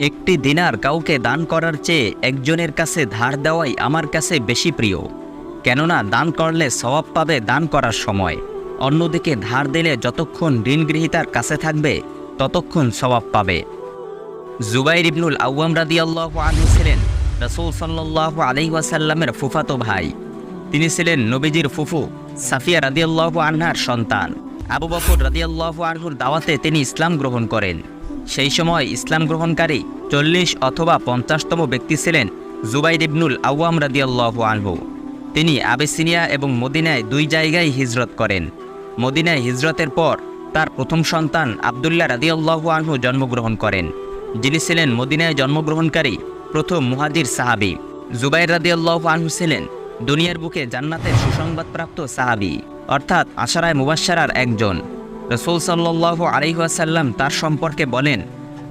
একটি দিনার কাউকে দান করার চেয়ে একজনের কাছে ধার দেওয়াই আমার কাছে বেশি প্রিয়। কেননা দান করলে সওয়াব পাবে দান করার সময়। অন্যদিকে ধার দিলে যতক্ষণ ঋণগৃহীতার কাছে থাকবে, ততক্ষণ সওয়াব পাবে। জুবাইর ইবনুল আউয়াম রাদিয়াল্লাহু আনহু ছিলেন রসুল সাল্লাল্লাহু আলাইহি ওয়াসাল্লামের ফুফাতো ভাই। তিনি ছিলেন নবীজির ফুফু সাফিয়া রাদিয়াল্লাহু আনহার সন্তান। আবু বকর রাদিয়াল্লাহু আনহুর দাওয়াতে তিনি ইসলাম গ্রহণ করেন। সেই সময় ইসলাম গ্রহণকারী চল্লিশ অথবা পঞ্চাশতম ব্যক্তি ছিলেন জুবাইর ইবনুল আউয়াম রাদিয়াল্লাহু আনহু। তিনি আবেসিনিয়া এবং মদিনায় দুই জায়গায় হিজরত করেন। মদিনায় হিজরতের পর তার প্রথম সন্তান আবদুল্লাহ রাদিয়াল্লাহু আনহু জন্মগ্রহণ করেন। যিনি ছিলেন মদিনায় জন্মগ্রহণকারী প্রথম মুহাজির সাহাবি। জুবাইর রাদিয়াল্লাহু আনহু ছিলেন দুনিয়ার বুকে জান্নাতের সুসংবাদপ্রাপ্ত সাহাবি, অর্থাৎ আশারায় মুবাশশারার একজন। রসুল সাল্লাল্লাহু আলাইহি ওয়াসাল্লাম তার সম্পর্কে বলেন,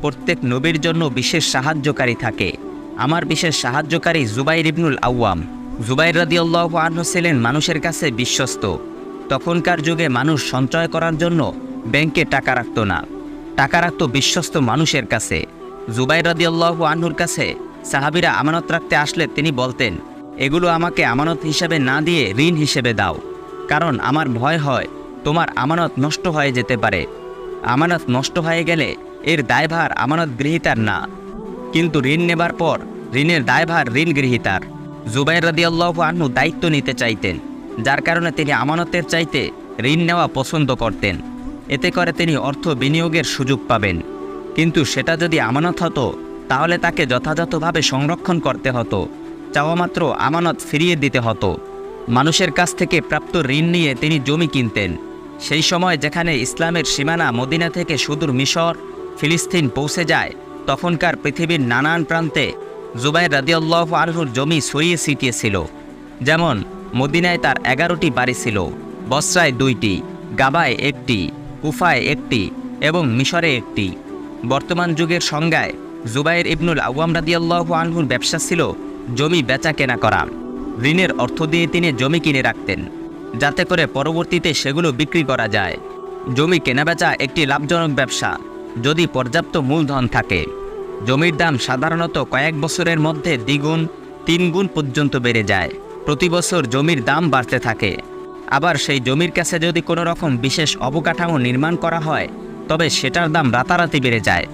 প্রত্যেক নবীর জন্য বিশেষ সাহায্যকারী থাকে। আমার বিশেষ সাহায্যকারী জুবাইর ইবনুল আউয়াম। জুবাইর রাদিয়াল্লাহু আনহু ছিলেন মানুষের কাছে বিশ্বস্ত। তখনকার যুগে মানুষ সঞ্চয় করার জন্য ব্যাংকে টাকা রাখত না। টাকা রাখত বিশ্বস্ত মানুষের কাছে। জুবাইর রাদিয়াল্লাহু আনহুর কাছে সাহাবিরা আমানত রাখতে আসলে তিনি বলতেন, এগুলো আমাকে আমানত হিসেবে না দিয়ে ঋণ হিসেবে দাও। কারণ আমার ভয় হয় তোমার আমানত নষ্ট হয়ে যেতে পারে। আমানত নষ্ট হয়ে গেলে এর দায়ভার আমানত গৃহীতার না। কিন্তু ঋণ নেবার পর ঋণের দায়ভার ঋণ গৃহীতার। জুবাইর রাদিয়াল্লাহু আনহু দায়িত্ব নিতে চাইতেন, যার কারণে তিনি আমানতের চাইতে ঋণ নেওয়া পছন্দ করতেন। এতে করে তিনি অর্থ বিনিয়োগের সুযোগ পাবেন। কিন্তু সেটা যদি আমানত হতো, তাহলে তাকে যথাযথভাবে সংরক্ষণ করতে হতো। চাওয়ামাত্র আমানত ফিরিয়ে দিতে হতো। মানুষের কাছ থেকে প্রাপ্ত ঋণ নিয়ে তিনি জমি কিনতেন। সেই সময় যেখানে ইসলামের সীমানা মদিনা থেকে সুদূর মিশর, ফিলিস্তিন পৌঁছে যায়, তখনকার পৃথিবীর নানান প্রান্তে জুবাইর রাদিয়াল্লাহ আনহুর জমি ছড়িয়ে ছিটিয়ে ছিল। যেমন, মদিনায় তার এগারোটি বাড়ি ছিল, বসরায় দুইটি, গাবায় একটি, কুফায় একটি এবং মিশরে একটি। বর্তমান যুগের সংজ্ঞায় জুবাইর ইবনুল আওয়াম রাদিয়াল্লাহ আনহুর ব্যবসা ছিল জমি বেচা কেনা করা। ঋণের অর্থ দিয়ে তিনি জমি কিনে রাখতেন। যাতে করে পরবর্তীতে সেগুলো বিক্রি করা যায়। জমি কেনাবেচা একটি লাভজনক ব্যবসা, যদি পর্যাপ্ত মূলধন থাকে। জমির দাম সাধারণত কয়েক বছরের মধ্যে দ্বিগুণ, তিনগুণ পর্যন্ত বেড়ে যায়। প্রতি বছর জমির দাম বাড়তে থাকে। আবার সেই জমির কাছে যদি কোনো রকম বিশেষ অবকাঠামো নির্মাণ করা হয়, তবে সেটার দাম রাতারাতি বেড়ে যায়।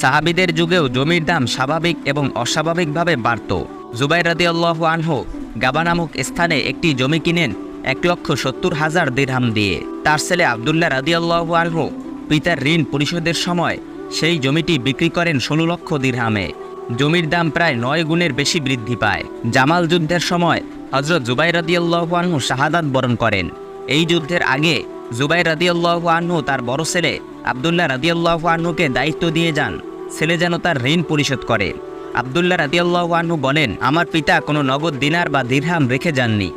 সাহাবিদের যুগেও জমির দাম স্বাভাবিক এবং অস্বাভাবিকভাবে বাড়ত। জুবাই রাদিয়াল্লাহ আনহু গাবা নামক স্থানে একটি জমি কিনেন এক লক্ষ সত্তর হাজার দিরহাম দিয়ে। তার ছেলে আবদুল্লাহ রাদিয়াল্লাহ আনহু পিতার ঋণ পরিশোধের সময় সেই জমিটি বিক্রি করেন ষোলো লক্ষ দিরহামে। জমির দাম প্রায় নয় গুণের বেশি বৃদ্ধি পায়। জামাল যুদ্ধের সময় হজরত জুবাই রাদিয়াল্লাহু আনহু শাহাদাত বরণ করেন। এই যুদ্ধের আগে জুবাই রাদিয়াল্লাহু আনহু তার বড় ছেলে আবদুল্লাহ রাদিয়াল্লাহু আনহুকে দায়িত্ব দিয়ে যান। ছেলে যেন তার ঋণ পরিশোধ করে। আবদুল্লাহ রাদিয়াল্লাহু আনহু বলেন, আমার পিতা কোনো নগদ দিনার বা দিরহাম রেখে যাননি।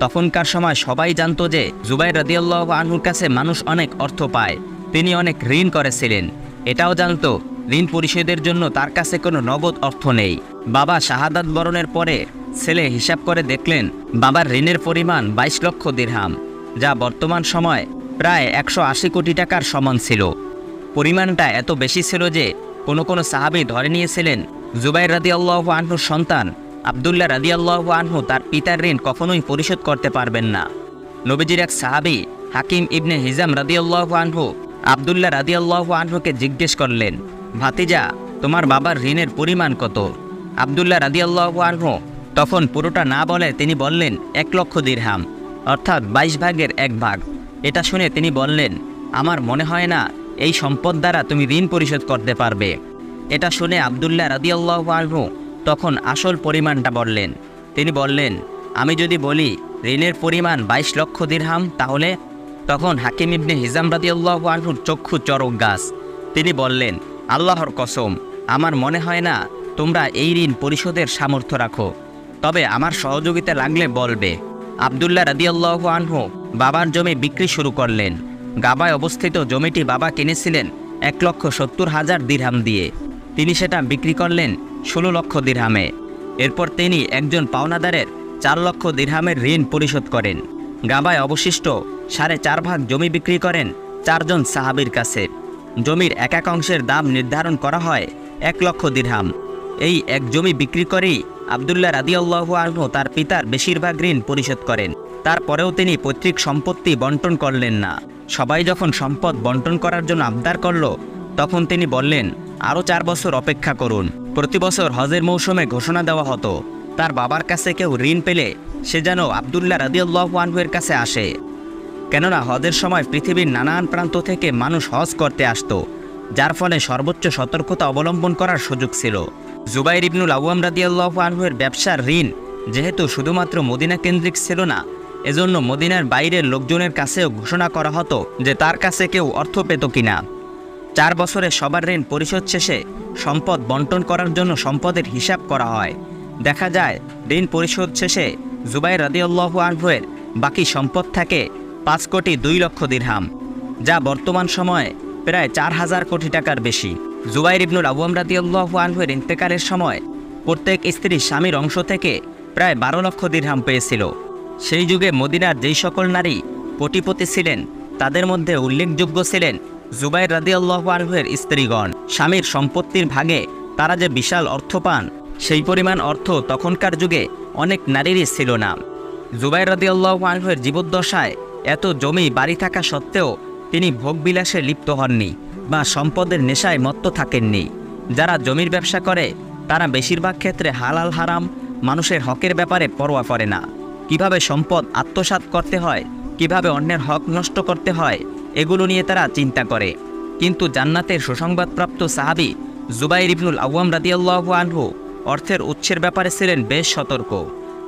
তখনকার সময় সবাই জানতো যে জুবাই রাদিয়াল্লাহ আনহুর কাছে মানুষ অনেক অর্থ পায়। তিনি অনেক ঋণ করেছিলেন। এটাও জানতো, ঋণ পরিশোধের জন্য তার কাছে কোনো নগদ অর্থ নেই। বাবা শাহাদাত বরণের পরে ছেলে হিসাব করে দেখলেন, বাবার ঋণের পরিমাণ বাইশ লক্ষ দিরহাম, যা বর্তমান সময় প্রায় একশো আশি কোটি টাকার সমান ছিল। পরিমাণটা এত বেশি ছিল যে কোনো কোনো সাহাবি ধরে নিয়েছিলেন, জুবাইর রাদি আল্লাহ আনহুর সন্তান আবদুল্লাহ রাদি আল্লাহ আনহু তার পিতার ঋণ কখনোই পরিশোধ করতে পারবেন না। নবীজির এক সাহাবি, হাকিম ইবনে হিজাম রাদি আল্লাহ আনহু, আবদুল্লাহ রাদি আল্লাহ আনহুকে জিজ্ঞেস করলেন, ভাতিজা, তোমার বাবার ঋণের পরিমাণ কত? আবদুল্লাহ রাদি আল্লাহ আনহু তখন পুরোটা না বলে তিনি বললেন, এক লক্ষ দিরহাম। অর্থাৎ বাইশ ভাগের এক ভাগ। এটা শুনে তিনি বললেন, আমার মনে হয় না এই সম্পদ দ্বারা তুমি ঋণ পরিশোধ করতে পারবে। এটা শুনে আবদুল্লাহ রাদিয়াল্লাহ আনহু তখন আসল পরিমাণটা বললেন। তিনি বললেন, আমি যদি বলি, ঋণের পরিমাণ বাইশ লক্ষ দিরহাম, তাহলে? তখন হাকিম ইবনে হিজাম রাদিয়াল্লাহ আনহুর চক্ষু চরক গাছ। তিনি বললেন, আল্লাহর কসম, আমার মনে হয় না তোমরা এই ঋণ পরিশোধের সামর্থ্য রাখো। তবে আমার সহযোগিতা লাগলে বলবে। আবদুল্লাহ রাদিয়াল্লাহু আনহু বাবার জমি বিক্রি শুরু করলেন। গাবায় অবস্থিত জমিটি বাবা কিনেছিলেন এক লক্ষ সত্তর হাজার দিরহাম দিয়ে। তিনি সেটা বিক্রি করলেন ষোলো লক্ষ দিরহামে। এরপর তিনি একজন পাওনাদারের চার লক্ষ দিরহামের ঋণ পরিশোধ করেন। গাবায় অবশিষ্ট সাড়ে চার ভাগ জমি বিক্রি করেন চারজন সাহাবির কাছে। জমির এক এক অংশের দাম নির্ধারণ করা হয় এক লক্ষ দিরহাম। এই এক জমি বিক্রি করেই আবদুল্লাহ রাদিয়াল্লাহু আনহু তার পিতার বেশিরভাগ ঋণ পরিশোধ করেন। তারপরেও তিনি পৈতৃক সম্পত্তি বন্টন করলেন না। সবাই যখন সম্পদ বন্টন করার জন্য আবদার করল তখন তিনি বললেন আরও চার বছর অপেক্ষা করুন। প্রতি বছর হজের মৌসুমে ঘোষণা দেওয়া হতো, তার বাবার কাছে কেউ ঋণ পেলে সে যেন আবদুল্লাহ রাদিয়াল্লাহু আনহুয়ের কাছে আসে। কেননা হজের সময় পৃথিবীর নানান প্রান্ত থেকে মানুষ হজ করতে আসতো, যার ফলে সর্বোচ্চ সতর্কতা অবলম্বন করার সুযোগ ছিল। জুবাইর ইবনুল আওয়াম রাদিয়াল্লাহু আনহুয়ের ব্যবসার ঋণ যেহেতু শুধুমাত্র মদিনা কেন্দ্রিক ছিল না, এজন্য মদিনার বাইরের লোকজনের কাছেও ঘোষণা করা হতো যে তার কাছে কেউ অর্থ পেত কিনা। চার বছরে সবার ঋণ পরিশোধ শেষে সম্পদ বন্টন করার জন্য সম্পদের হিসাব করা হয়। দেখা যায়, ঋণ পরিশোধ শেষে জুবাইর রাদিয়াল্লাহু আনহুয়ের বাকি সম্পদ থাকে পাঁচ কোটি দুই লক্ষ দিরহাম, যা বর্তমান সময়ে প্রায় চার হাজার কোটি টাকার বেশি। জুবাইর ইবনুল আওয়াম রাদিয়াল্লাহু আনহুয়ের ইন্তেকালের সময় প্রত্যেক স্ত্রী স্বামীর অংশ থেকে প্রায় বারো লক্ষ দিরহাম পেয়েছিল। সেই যুগে মদিনার যেই সকল নারী কোটিপতি ছিলেন, তাদের মধ্যে উল্লেখযোগ্য ছিলেন জুবাইর রাদিয়াল্লাহু আনহুয়ের স্ত্রীগণ, স্বামীর সম্পত্তির ভাগে তারা যে বিশাল অর্থ পান, সেই পরিমাণ অর্থ তখনকার যুগে অনেক নারীরই ছিল না। জুবাইর রাদিয়াল্লাহু আনহুয়ের জীবদ্দশায় এত জমি বাড়ি থাকা সত্ত্বেও তিনি ভোগবিলাসে লিপ্ত হননি বা সম্পদের নেশায় মত্ত থাকেননি। যারা জমির ব্যবসা করে, তারা বেশিরভাগ ক্ষেত্রে হালাল হারাম, মানুষের হকের ব্যাপারে পরোয়া করে না। কীভাবে সম্পদ আত্মসাৎ করতে হয়, কীভাবে অন্যের হক নষ্ট করতে হয় এগুলো নিয়ে তারা চিন্তা করে। কিন্তু জান্নাতের সুসংবাদপ্রাপ্ত সাহাবি জুবাইর ইবনুল আওয়াম রাদিয়াল্লাহু আনহু অর্থের উৎসের ব্যাপারে ছিলেন বেশ সতর্ক।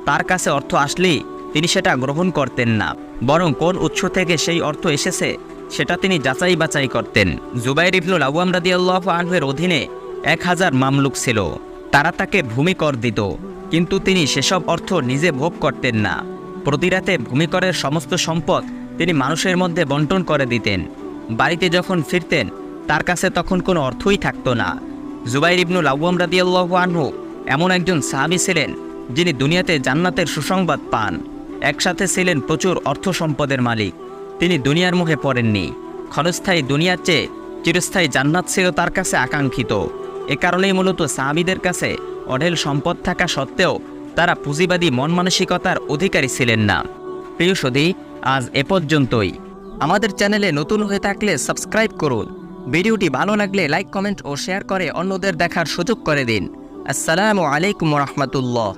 তার কাছে অর্থ আসলেই তিনি সেটা গ্রহণ করতেন না, বরং কোন উৎস থেকে সেই অর্থ এসেছে সেটা তিনি যাচাই বাছাই করতেন। জুবাইর ইবনুল আওয়াম রাদিয়াল্লাহু আনহুয়ের অধীনে এক হাজার মামলুক ছিল। তারা তাকে ভূমি কর দিত, কিন্তু তিনি সেসব অর্থ নিজে ভোগ করতেন না। প্রতি রাতে ভূমিকরের সমস্ত সম্পদ তিনি মানুষের মধ্যে বন্টন করে দিতেন। বাড়িতে যখন ফিরতেন, তার কাছে তখন কোনো অর্থই থাকতো না। জুবাইর ইবনুল আউ্বাম রাদিয়াল্লাহু আনহু এমন একজন সাহাবি ছিলেন, যিনি দুনিয়াতে জান্নাতের সুসংবাদ পান। একসাথে ছিলেন প্রচুর অর্থ সম্পদের মালিক। তিনি দুনিয়ার মুখে পড়েননি। ক্ষণস্থায়ী দুনিয়ার চেয়ে চিরস্থায়ী জান্নাত ছিল তার কাছে আকাঙ্ক্ষিত। এ কারণেই মূলত সাহাবিদের কাছে অঢেল সম্পদ থাকা সত্ত্বেও তারা পুঁজিবাদী মন মানসিকতার অধিকারী ছিলেন না। প্রিয় সদী আজ এ পর্যন্তই। আমাদের চ্যানেলে নতুন হয়ে থাকলে সাবস্ক্রাইব করুন। ভিডিওটি ভালো লাগলে লাইক, কমেন্ট ও শেয়ার করে অন্যদের দেখার সুযোগ করে দিন। আসসালামু আলাইকুম রহমতুল্লাহ।